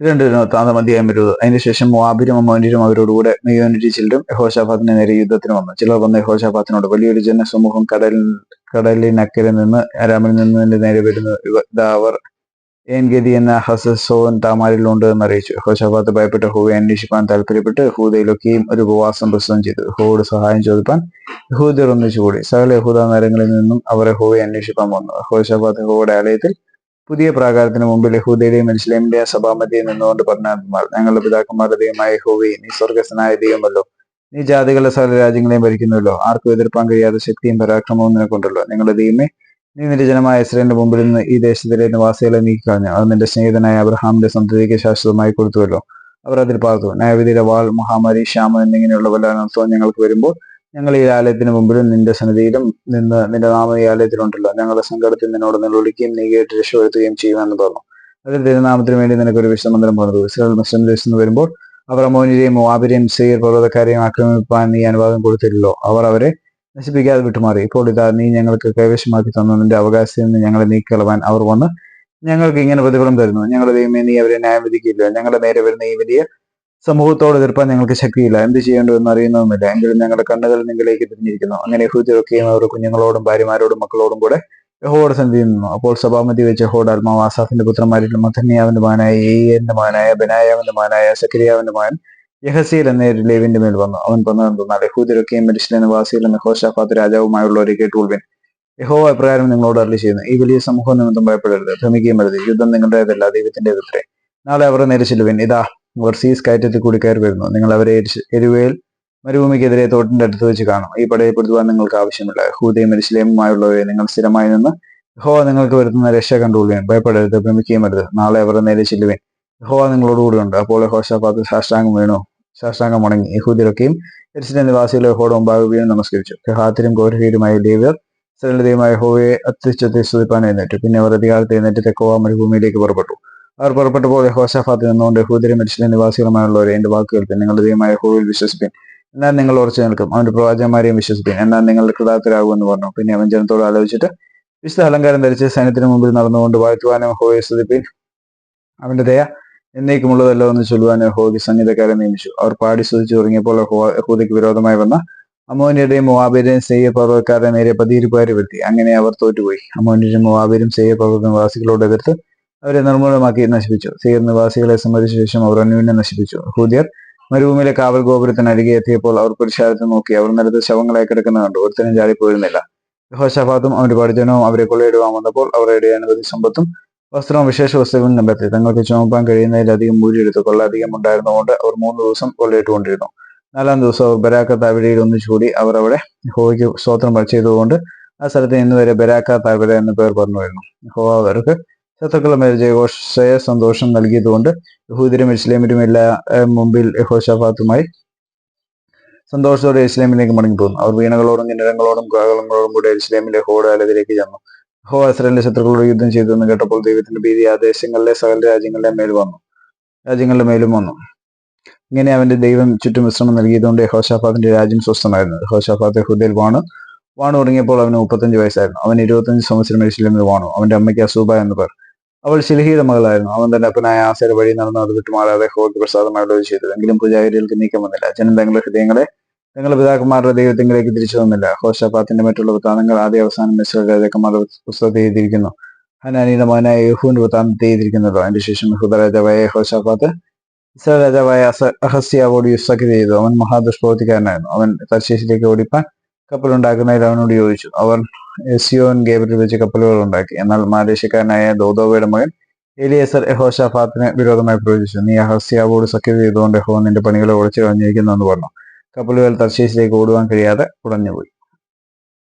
രണ്ടിനും താന്തം അധ്യായം വരുന്നത് അതിനുശേഷം മുവാബിരും അമ്മോന്യരും അവരോടുകൂടെ മെയ്യോനിറ്റി ചിലരും യഹോഷാഫാത്തിന് നേരെ യുദ്ധത്തിന് വന്നു. ചിലർ വന്ന് യഹോഷാഫാത്തിനോട് വലിയൊരു ജനസമൂഹം കടൽ കടലിനക്കരെ നിന്ന് അരാമിൽ നിന്ന് നേരെ വരുന്നു ദാവർ ഏൻഗതി എന്ന ഹസസോൻ താമാരിലുണ്ട് എന്ന് അറിയിച്ചു. യഹോഷാഫാത്ത് ഭയപ്പെട്ട് ഹൂവെ അന്വേഷിപ്പാൻ താല്പര്യപ്പെട്ട് യഹൂദയിലൊക്കെയും ഒരു ഉപവാസം പ്രസ്തുതം ചെയ്തു. ഹൂവോട് സഹായം ചോദിപ്പാൻ യഹൂദർ ഒന്നിച്ചുകൂടി. സകല യഹൂദ നഗരങ്ങളിൽ നിന്നും അവരെ ഹൂവെ അന്വേഷിപ്പാൻ വന്നു. യഹോഷാഫാത്ത് ഹൂവയുടെ ആലയത്തിൽ പുതിയ പ്രാകാരത്തിന് മുമ്പിൽ യഹൂദയുടെയും ഇസ്ലാമിന്റെയും സഭാമതിയിൽ നിന്നുകൊണ്ട് പറഞ്ഞാൽ ഞങ്ങളുടെ പിതാക്കന്മാരുടെ ദൈവമായ ഹോവി നീ സ്വർഗസ്നായ ദൈവമല്ലോ. നീ ജാതികളുടെ സകല രാജ്യങ്ങളെയും ഭരിക്കുന്നുവല്ലോ. ആർക്കും എതിർപ്പാൻ കഴിയാത്ത ശക്തിയും പരാക്രമവും നിനക്കൊണ്ടല്ലോ. ഞങ്ങളുടെ ദൈവമേ നീ നിന്റെ ജനമായ ഇസ്രയേലിന്റെ മുമ്പിൽ നിന്ന് ഈ ദേശത്തിലെ നിവാസികളെ നീക്കിക്കളഞ്ഞു. അത് നിന്റെ സ്നേഹിതനായ അബ്രഹാമിന്റെ സന്തതിക്ക് ശാശ്വതമായി കൊടുത്തുവല്ലോ. അവർ അതിൽ പാർത്തു. ന്യായവിധിയുടെ വാൾ മഹാമാരി ക്ഷാമം എന്നിങ്ങനെയുള്ള വല്ല ഞങ്ങൾക്ക് വരുമ്പോൾ ഞങ്ങൾ ഈ ആലയത്തിന് മുമ്പിലും നിന്റെ സന്നിധിയിലും നിന്ന് നിന്റെ നാമം ഈ ആലയത്തിലുണ്ടല്ലോ. ഞങ്ങളുടെ സങ്കടത്തിൽ നിന്നോട് നിലവിളിക്കുകയും നീ കേട്ട് രക്ഷപ്പെടുത്തുകയും ചെയ്യുമെന്ന് പറഞ്ഞു അതിൽ തിരുനാമത്തിന് വേണ്ടി നിനക്ക് ഒരു വിശ്രമന്ദിരം പണിതു. ഇസ്രായേൽ മുസ്ലിം നിന്ന് വരുമ്പോൾ അവർ അമോനിരെയും ആബിരെയും സീർ പർവതക്കാരെയും ആക്രമിപ്പാൻ നീ അനുവാദം കൊടുത്തില്ലല്ലോ. അവർ അവരെ നശിപ്പിക്കാതെ വിട്ടുമാറി. ഇപ്പോൾ ഇതാ നീ ഞങ്ങൾക്ക് കൈവശമാക്കി തന്ന. നിന്റെ അവകാശത്തിൽ നിന്ന് ഞങ്ങളെ നീക്കളവാൻ അവർ വന്ന് ഞങ്ങൾക്ക് ഇങ്ങനെ പ്രതിഫലം തരുന്നു. ഞങ്ങളുടെ ദൈവമേ നീ അവരെ ന്യായം വിധിക്കില്ല ഞങ്ങളുടെ നേരെ വരുന്ന ഈ വലിയ സമൂഹത്തോട് എതിർപ്പാൻ ഞങ്ങൾക്ക് ശക്തിയില്ല. എന്ത് ചെയ്യേണ്ടതെന്ന് അറിയുന്നതുമില്ല. എങ്കിലും ഞങ്ങളുടെ കണ്ണുകൾ നിങ്ങളിലേക്ക് തിരിഞ്ഞിരിക്കുന്നു. അങ്ങനെ യഹൂദരൊക്കെയും അവരുടെ കുഞ്ഞുങ്ങളോടും ഭാര്യമാരോടും മക്കളോടും കൂടെ യഹോയുടെ സന്ധി നിന്നു. അപ്പോൾ സഭാമതി വെച്ച് യഹോയുടെ ആത്മാവ് ആസാഫിന്റെ പുത്രന്മാരിൽ മഥന്യാവിന്റെ മകനായ ഏയന്റെ മകനായ ബനായാവിന്റെ മകനായ സക്രിയാവിന്റെ മകൻ യഹസീൽ എന്ന ലേവിന്റെ മേൽ വന്നു. അവൻ പറഞ്ഞതെന്നാൽ യഹൂദരൊക്കെയും മരിച്ചിലെ നിവാസികളും യഹോഷാഫാത്ത് രാജാവുമായുള്ളവരെ കേട്ടുകൊള്ളുവിൻ. യഹോവ അപ്രകാരം നിങ്ങളോട് അറിയി ചെയ്യുന്നു. ഈ വലിയ സമൂഹം നിമിത്തം ഭയപ്പെടരുത്. ഭ്രമിക്കുകയും അരുത്. യുദ്ധം നിങ്ങളുടേതല്ല ദൈവത്തിന്റെതത്രേ നാളെ അവർ നേരെ ചെല്ലുവിൻ ഇതാ അവർ സീസ് കയറ്റത്തിൽ കൂടി കയറി വരുന്നു. നിങ്ങൾ അവരെ എരുവേൽ മരുഭൂമിക്കെതിരെ തോട്ടിന്റെ അടുത്ത് വെച്ച് കാണും. ഈ പടയെ പെടുത്തുവാൻ നിങ്ങൾക്ക് ആവശ്യമില്ല. ഹൂദയും മരിശിലേമുമായുള്ളവരെ നിങ്ങൾ സ്ഥിരമായി നിന്ന് ഹോ നിങ്ങൾക്ക് വരുത്തുന്ന രക്ഷ കണ്ടുകൊള്ളുകയും ഭയപ്പെടരുത് ഭ്രമിക്കുകയും അരുത് നാളെ അവർ നേരെ ചെല്ലുവേൻ. ഹോ നിങ്ങളോട് കൂടി ഉണ്ട്. അപ്പോൾ ഹോഷാപാത്ത് സാഷ്ടാംഗം വീണു. സാഷ്ടാംഗം മുടങ്ങി. യഹൂദിലൊക്കെയും എരിശിലെ നിവാസികളെ ഹോഡ് മുമ്പാകെ വീണ് നമസ്കരിച്ചു. കഹാത്തിരും കോരഹീരുമായ ലേവ്യർ സരളതയുമായ ഹോവയെ അത്യുച്ചത്തെ സ്തുതിപ്പാൻ എഴുന്നേറ്റു. പിന്നെ അവർ അധികാരത്തെ എഴുന്നേറ്റ് തെക്കോവ മരുഭൂമിയിലേക്ക് പുറപ്പെട്ടു. അവർ പുറപ്പെട്ടു പോലെ യഹോഷാഫാത്ത് നിന്നുകൊണ്ട് ഹൂദരി മരിച്ചിലെ നിവാസികളുമായുള്ളവരെ എന്റെ വാക്കുകൾ നിങ്ങളുടെ ദൈവമായ ഹോവിൽ വിശ്വസിപ്പിൻ. എന്നാൽ നിങ്ങൾ ഉറച്ചു നിൽക്കും. അവന്റെ പ്രവാചകന്മാരെയും വിശ്വസിപ്പിൻ. എന്നാൽ നിങ്ങൾ കൃതാർത്ഥരാകുമെന്ന് പറഞ്ഞു. പിന്നെ അവൻ ജനത്തോട് ആലോചിച്ചിട്ട് വിശുദ്ധ അലങ്കാരം ധരിച്ച് സൈന്യത്തിന് മുമ്പിൽ നടന്നുകൊണ്ട് വാഴ്ത്തുവാനും ഹോയെ സ്തുതിപ്പിൻ. അവന്റെ ദയ എന്നേക്കുമുള്ളതല്ലോ എന്ന് ചൊല്ലുവാൻ ഹോഗി സംഗീതക്കാരെ നിയമിച്ചു. അവർ പാടി സ്തുതിച്ചു തുടങ്ങിയപ്പോൾ ഹൂദയ്ക്ക് വിരോധമായി വന്ന അമോനിയുടെയും മുവാബിയുടെയും സെയ്യ പർവക്കാരെ നേരെ പതിയിരുപ്പാരി വരുത്തി. അങ്ങനെ അവർ തോറ്റുപോയി. അമോനിയുടെയും മുവാബിരും സെയ്യ പർവത നിവാസികളോട് എതിർത്ത് അവരെ നിർമ്മൂലമാക്കി നശിപ്പിച്ചു. സീർ നിവാസികളെ സംബന്ധിച്ച ശേഷം അവർ അന്യൂനെ നശിപ്പിച്ചു. ഹൂദ്യർ മരുഭൂമിയിലെ കാവൽ ഗോപുരത്തിന് അരികെ എത്തിയപ്പോൾ അവർ പുരുഷാരത്തെ നോക്കി. അവർ നിലത്ത് ശവങ്ങളായി കിടക്കുന്നത് കണ്ടു. ഒരുത്തനും ചാടിപ്പോയിരുന്നില്ല യഹോഷഫാത്തും അവന്റെ പഠിജനവും അവരെ കൊള്ളയിടുവാൻ വന്നപ്പോൾ അവരുടെ അനവധി സമ്പത്തും വസ്ത്രവും വിശേഷ വസ്തുക്കളും കണ്ടെത്തി. തങ്ങൾക്ക് ചുമപ്പാൻ കഴിയുന്നതിലധികം മൂരിയെടുത്തു കൊള്ള അധികം ഉണ്ടായിരുന്നതുകൊണ്ട് അവർ മൂന്ന് ദിവസം കൊള്ളയിട്ടുകൊണ്ടിരുന്നു. നാലാം ദിവസം അവർ ബരാക്ക താഴ്വരയിൽ ഒന്നിച്ചുകൂടി അവർ അവിടെ ഹോയ്ക്ക് സ്തോത്രം പഠിച്ചതുകൊണ്ട് ആ സ്ഥലത്ത് ഇന്നുവരെ ബരാക്ക താഴ്വര എന്ന പേർ പറഞ്ഞു വരുന്നു ഹോ അവർക്ക് ശത്രുക്കളുടെ മേൽ ജയഘോഷയെ സന്തോഷം നൽകിയതുകൊണ്ട് യഹൂദരും ഇസ്ലാമിലും എല്ലാ മുമ്പിൽ യഹോഷഫാത്തുമായി സന്തോഷത്തോടെ ഇസ്ലാമിലേക്ക് മടങ്ങിപ്പോന്നു. അവർ വീണകളോടും കിന്നരങ്ങളോടും കാകളങ്ങളോടും കൂടെ ഇസ്ലാമിന്റെ ഹോടാലതിലേക്ക് ചെന്നു. ഹോ അസ്രലിന്റെ ശത്രുക്കളോട് യുദ്ധം ചെയ്തു എന്ന് കേട്ടപ്പോൾ ദൈവത്തിന്റെ ഭീതി ആ ദേശങ്ങളിലെ സകല രാജ്യങ്ങളുടെ മേൽ വന്നു. രാജ്യങ്ങളുടെ മേലും വന്നു. ഇങ്ങനെ അവന്റെ ദൈവം ചുറ്റും വിശ്രമം നൽകിയതുകൊണ്ട് യഹോഷാഫാത്തിന്റെ രാജ്യം സ്വസ്ഥമായിരുന്നു. യഹോഷാഫാത്ത് ഹുദയിൽ വാണു. വാണു തുടങ്ങിയപ്പോൾ അവന് മുപ്പത്തഞ്ച് വയസ്സായിരുന്നു. അവൻ ഇരുപത്തഞ്ച് സംവത്സരം ഇസ്ലാമിൽ വാണു. അവന്റെ അമ്മയ്ക്ക് അസൂബ എന്ന് പേർ. അവൾ ശിലഹിയുടെ മകളായിരുന്നു. അവൻ തന്റെ അപ്പനായ ആസര വഴി നടന്നു അത് വിട്ടുമാറാതെ ഹോർക്ക് പ്രസാദമായിട്ട് ചെയ്തു. എങ്കിലും പൂജാഗിരികൾക്ക് നീക്കം വന്നില്ല. ജനം തങ്ങളുടെ ഹൃദയങ്ങളെ തങ്ങളുടെ പിതാക്കന്മാരുടെ ദൈവത്തിങ്കിലേക്ക് തിരിച്ചു വന്നില്ല ഹോഷപാത്തിന്റെ മറ്റുള്ള വൃത്താന്തങ്ങൾ ആദ്യ അവസാനം മിശ്ര രാജാക്കന്മാരുടെ പുസ്തകത്തിൽ എഴുതിയിരിക്കുന്നു. ഹനാനിയുടെ മകനായ യഹുവിന്റെ വൃത്താന്തത്തെ എഴുതിയിരിക്കുന്നല്ലോ അതിന്റെ ശേഷം യഹൂദ രാജാവായ ഇസ്രായേൽ രാജാവായ അഹസ്യാവോട് യുസ്തക്ക് ചെയ്തു. അവൻ മഹാദുഷ്പ്രവർത്തിക്കാരനായിരുന്നു അവൻ തർശേഷിലേക്ക് ഓടിപ്പാൻ കപ്പലുണ്ടാക്കുന്നതിൽ അവനോട് ചോദിച്ചു. അവർ എസിയോൻ ഗേബറിൽ വെച്ച് കപ്പലുകൾ ഉണ്ടാക്കി എന്നാൽ മാലേഷ്യക്കാരനായ ദോദോവയുടെ മകൻ എലിയസർ യഹോഷാഫാത്തിന് വിരോധമായി പ്രവചിച്ചു. നീ അഹസ്യാവോട് സഖ്യത ചെയ്തുകൊണ്ട് എഹോ നിന്റെ പണികളെ ഉടച്ചു കളഞ്ഞിരിക്കുന്നു എന്ന് പറഞ്ഞു. കപ്പലുകൾ തർശേഷിലേക്ക് ഓടുവാൻ കഴിയാതെ ഉടഞ്ഞുപോയി